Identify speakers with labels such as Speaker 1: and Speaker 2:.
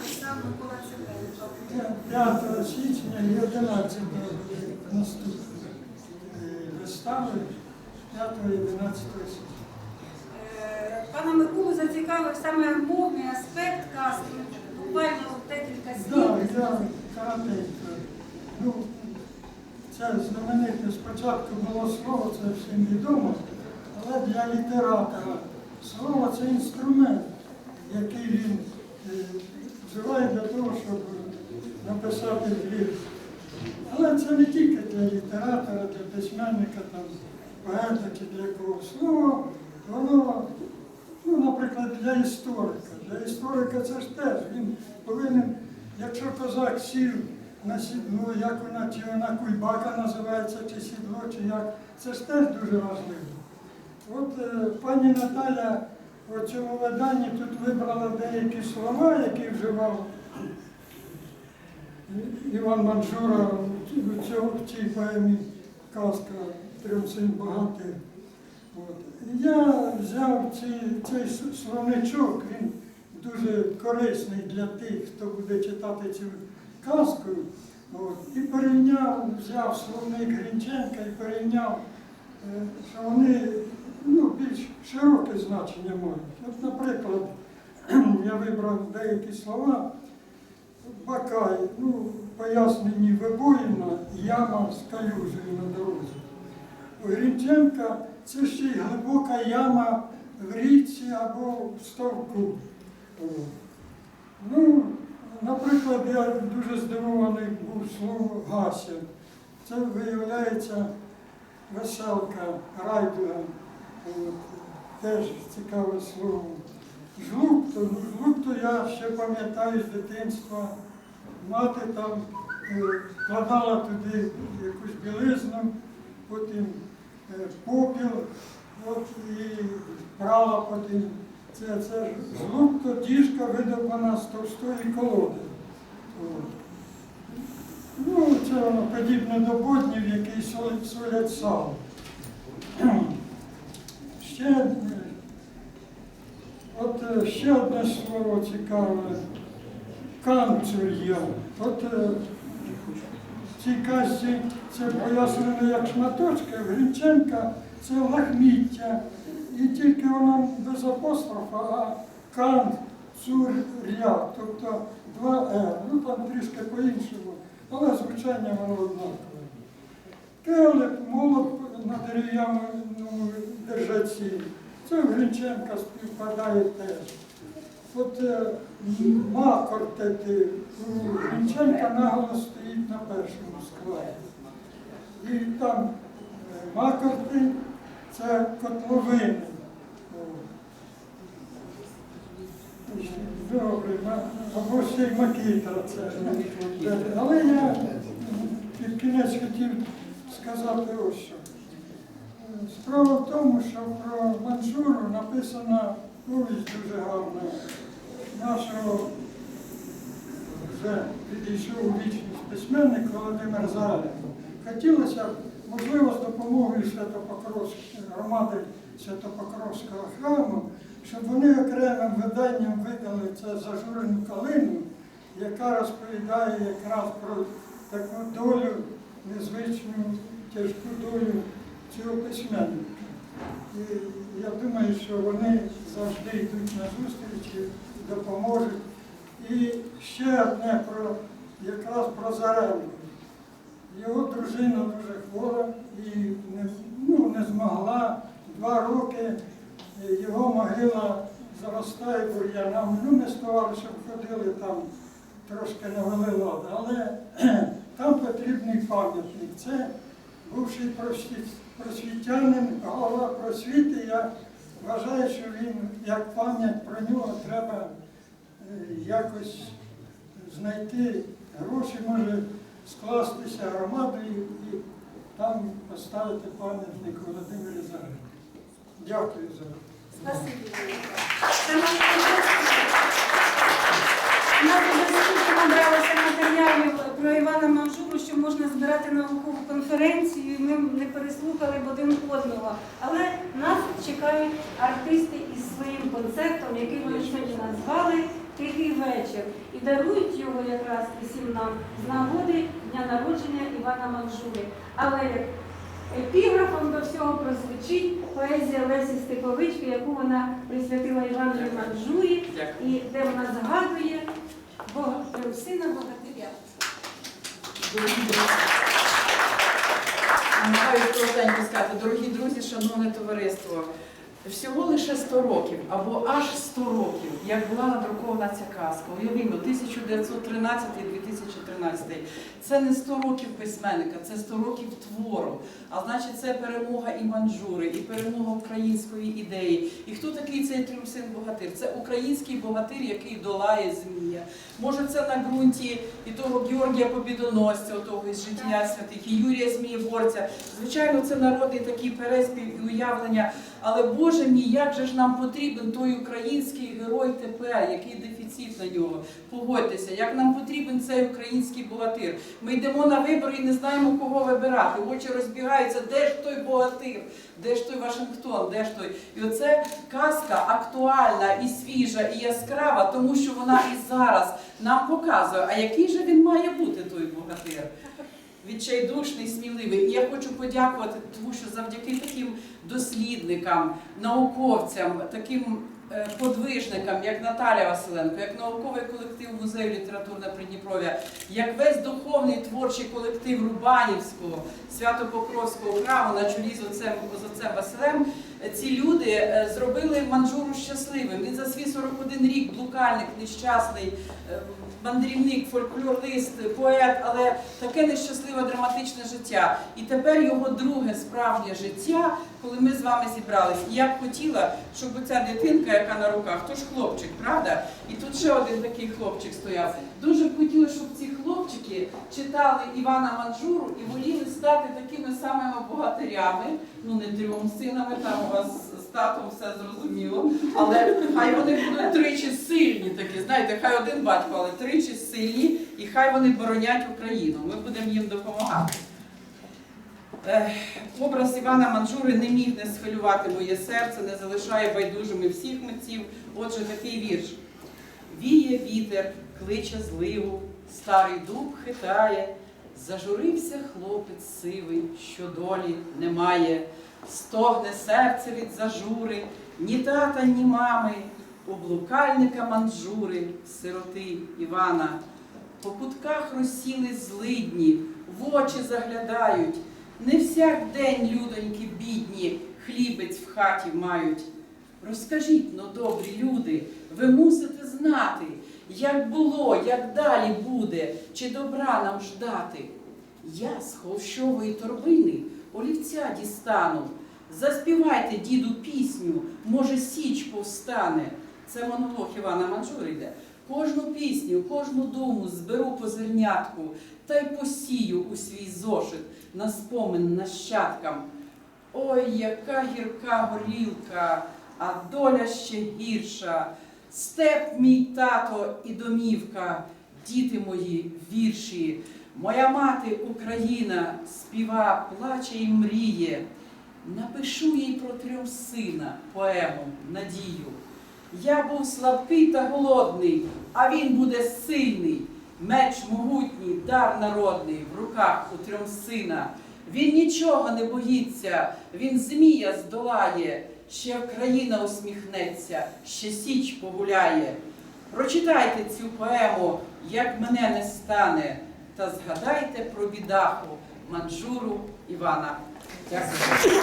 Speaker 1: написав Микола Цибенко.
Speaker 2: 5 січня і 11 наступні вистави 5 і 11 січня.
Speaker 1: Пана Миколу зацікавив саме мовний аспект казки. Буквально декілька
Speaker 2: Так,
Speaker 1: слів.
Speaker 2: я коротенько. Ну, це знамените спочатку було слово, це всім відомо, але для літератора слово це інструмент, який він вживає для того, щоб написати вірш. Але це не тільки для літератора, для письменника, там, поета чи для кого. Слово, воно, ну, наприклад, для історика. Для історика це ж теж він повинен, якщо козак сів на сідло, як вона, чи вона кульбака називається, чи сідло, чи як, це ж теж дуже важливо. От е, пані Наталя у цьому виданні тут вибрала деякі слова, які вживав Іван Манжура в цій поемі казка трьом син багатий. От. Я взяв ці, цей словничок, він дуже корисний для тих, хто буде читати цю казку. От. І порівняв, взяв словник Грінченка і порівняв, е, що вони ну, більш широке значення мають. От, наприклад, я вибрав деякі слова. Бакай, ну, пояснені вибоїна, яма з калюжею на дорозі. У Грінченка це ще й глибока яма в річці або в ставку. Ну, наприклад, я дуже здивований був слово Гася. Це виявляється веселка, райдуга. Теж цікаве слово. Жлукто, ну, жлукто я ще пам'ятаю з дитинства. Мати там е, вкладала туди якусь білизну, потім е, попіл, от, і прала потім. Це, це ж жлукто діжка видобана з товстої колоди. Ну, це воно подібне до боднів, солять, солять сало. Ще е, От е, ще одне слово цікаве. Канцур'я. От е, в цій казці це пояснено як шматочки, в Грінченка це лахміття. І тільки воно без апострофа, а канцур'я, тобто два Р. Ну там трішки по-іншому, але звучання воно однакове. Келеп, молот на дерев'яному держаці. Це Гринченка співпадає теж. От е, макортети у Гринченка наголос стоїть на першому складі. І там е, макорти це котловини. Добре, або ще й макітра це. Але я під кінець хотів сказати ось що. Справа в тому, що про Манжуру написана повість дуже гарна нашого вже підійшов у вічність письменник Володимир Заля. Хотілося б, можливо, з допомогою Святопокровської громади Святопокровського храму, щоб вони окремим виданням видали це зажурену калину, яка розповідає якраз про таку долю, незвичну, тяжку долю цього письменника. І я думаю, що вони завжди йдуть на зустрічі, допоможуть. І ще одне про якраз про Зареву. Його дружина дуже хвора і не, ну, не змогла два роки. Його могила заростає бур'янами. Ну, ми з товаришем ходили там, трошки навели лад, але там потрібний пам'ятник. Це бувший просвіт- просвітянин, голова просвіти. Я вважаю, що він, як пам'ять про нього, треба е, якось знайти гроші, може скластися громадою і там поставити пам'ятник Володимирі Загарі. Дякую за
Speaker 1: Спасибі. Скільки набралося матеріалів про Івана Манжуру, що можна збирати наукову конференцію, ми не переслухали б один одного. Але нас чекають артисти із своїм концертом, який вони сьогодні назвали тихий вечір і дарують його якраз усім нам з нагоди дня народження Івана Манжури. Але епіграфом до всього прозвучить поезія Лесі Степовички, яку вона присвятила Іванові Манжурі, і де вона згадує Бога сина богатиря.
Speaker 3: Маю коротенько сказати, дорогі друзі, шановне товариство. Всього лише 100 років або аж 100 років, як була надрукована ця казка. Уявімо, 1913-2013. Це не 100 років письменника, це 100 років твору. А значить, це перемога і манжури, і перемога української ідеї. І хто такий цей трюмсин богатир? Це український богатир, який долає змія. Може, це на ґрунті і того Георгія Побідоносця, того із життя святих, і Юрія Змієборця. Звичайно, це народний такий переспів і уявлення. Але Боже мій, як же ж нам потрібен той український герой тепер, який дефіцит на нього? Погодьтеся, як нам потрібен цей український богатир. Ми йдемо на вибори і не знаємо, кого вибирати. Очі розбігаються, де ж той богатир, де ж той Вашингтон, де ж той. І оце казка актуальна і свіжа, і яскрава, тому що вона і зараз нам показує, а який же він має бути, той богатир. Відчайдушний, сміливий. І я хочу подякувати, тому що завдяки таким дослідникам, науковцям, таким е, подвижникам, як Наталя Василенко, як науковий колектив музею літературне Придніпров'я, як весь духовний творчий колектив Рубанівського Свято-Покровського храму на чолі з отцем, з отцем Василем, ці люди е, зробили манжуру щасливим. Він за свій 41 рік блукальник, нещасний, е, мандрівник, фольклорист, поет, але таке нещасливе драматичне життя. І тепер його друге справжнє життя, коли ми з вами зібрались. І я б хотіла, щоб ця дитинка, яка на руках, то ж хлопчик, правда? І тут ще один такий хлопчик стояв. Дуже б хотіла, щоб ці хлопчики читали Івана Манжуру і воліли стати такими самими богатирями, ну не трьом синами, там у вас з татом все зрозуміло, але хай вони будуть тричі сильні такі, знаєте, хай один батько, але тричі сильні, і хай вони боронять Україну. Ми будемо їм допомагати. Образ Івана Манжури не міг не схвилювати моє серце, не залишає байдужими всіх митців. Отже, такий вірш. Віє вітер, кличе зливу, старий дуб хитає, зажурився хлопець сивий, що долі немає, стогне серце від зажури, ні тата, ні мами, у блукальника манжури, сироти Івана. По кутках розсіли злидні, в очі заглядають. Не всяк день, людоньки бідні, хлібець в хаті мають. Розкажіть, но добрі люди, ви мусите як було, як далі буде, чи добра нам ждати. Я з холщової торбини олівця дістану. Заспівайте, діду, пісню, може, січ повстане. Це монолог Івана Манжури йде. Кожну пісню, кожну думу зберу по зернятку та й посію у свій зошит на спомин нащадкам. Ой, яка гірка горілка, а доля ще гірша. Степ мій тато і домівка, діти мої вірші. Моя мати Україна співа, плаче і мріє. Напишу їй про трьох сина поему надію. Я був слабкий та голодний, а він буде сильний. Меч могутній, дар народний в руках у трьом сина. Він нічого не боїться, він змія здолає, ще країна усміхнеться, ще січ погуляє. Прочитайте цю поему, як мене не стане, та згадайте про бідаху Манжуру Івана. Дякую.